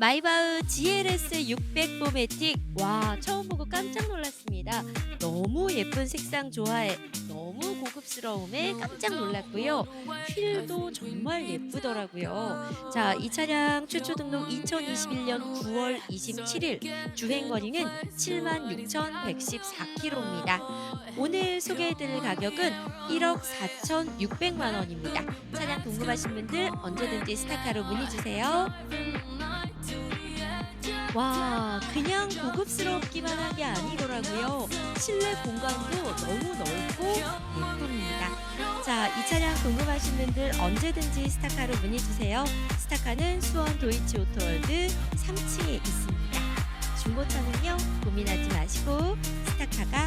마이바흐 GLS 600 포매틱 와 처음 보고 깜짝 놀랐습니다. 너무 예쁜 색상 조화에 너무 고급스러움에 깜짝 놀랐고요. 휠도 정말 예쁘더라고요. 자, 이 차량 최초 등록 2021년 9월 27일 주행 거리는 76,114km입니다. 오늘 소개해드릴 가격은 1억 4,600만 원입니다. 차량 궁금하신 분들 언제든지 스타카로 문의 주세요. 와, 그냥 고급스럽기만 한 게 아니더라고요. 실내 공간도 너무 넓고 예쁩니다. 자, 이 차량 궁금하신 분들 언제든지 스타카로 문의 주세요. 스타카는 수원 도이치 오토월드 3층에 있습니다. 중고차는요, 고민하지 마시고 스타카가.